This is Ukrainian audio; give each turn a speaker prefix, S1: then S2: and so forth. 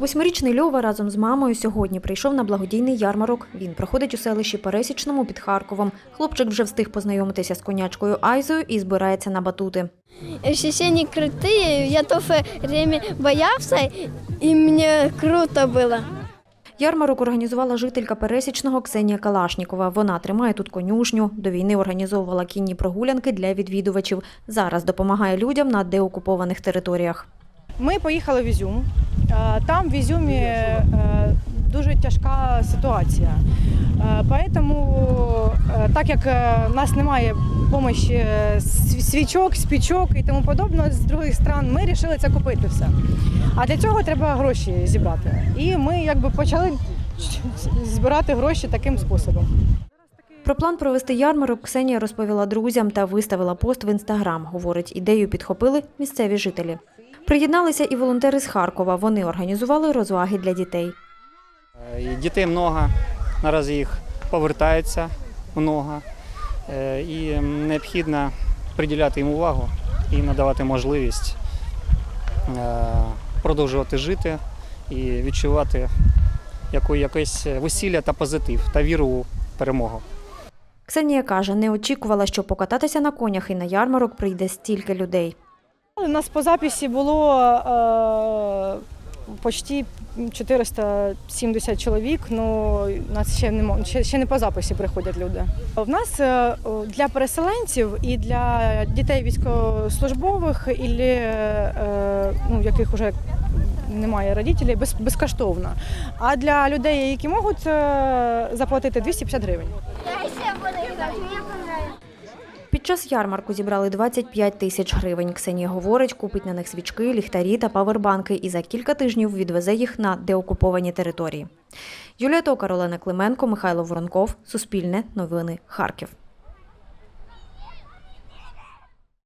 S1: Восьмирічний Льова разом з мамою сьогодні прийшов на благодійний ярмарок. Він проходить у селищі Пересічному під Харковом. Хлопчик вже встиг познайомитися з конячкою Айзою і збирається на батути.
S2: Ощущения крутые, я то время боялся, и мне круто было.
S1: Ярмарок організувала жителька Пересічного Ксенія Калашнікова. Вона тримає тут конюшню. До війни організовувала кінні прогулянки для відвідувачів. Зараз допомагає людям на деокупованих територіях.
S3: Ми поїхали в Ізюм. Е, Там в Ізюмі е, дуже тяжка ситуація. Е, Поэтому, е, так як в нас немає допомоги свічок, спічок і тому подобного з других стран, ми вирішили це купити все. А для цього треба гроші зібрати. І ми якби почали збирати гроші таким способом.
S1: Про план провести ярмарок Ксенія розповіла друзям та виставила пост в інстаграм. Говорить, ідею підхопили місцеві жителі. Приєдналися і волонтери з Харкова. Вони організували розваги для дітей.
S4: Е, Дітей много, наразі їх повертається много. Е, І необхідно приділяти їм увагу і надавати можливість е, продовжувати жити і відчувати якесь весілля та позитив та віру у перемогу.
S1: Ксенія каже, не очікувала, що покататися на конях і на ярмарок прийде стільки людей.
S3: У нас по записі було е, почти 470 чоловік. Ну нас ще не ще, ще не по записі приходять люди. В нас е, для переселенців і для дітей військовослужбових, і е, ну, яких вже немає родителей, без, безкоштовно. А для людей, які можуть е, заплатити 250 гривень.
S1: Час ярмарку зібрали 25 тисяч гривень. Ксенія говорить, купить на них свічки, ліхтарі та павербанки і за кілька тижнів відвезе їх на деокуповані території. Юлія Токар, Олена Клименко, Михайло Воронков. Суспільне. Новини. Харків.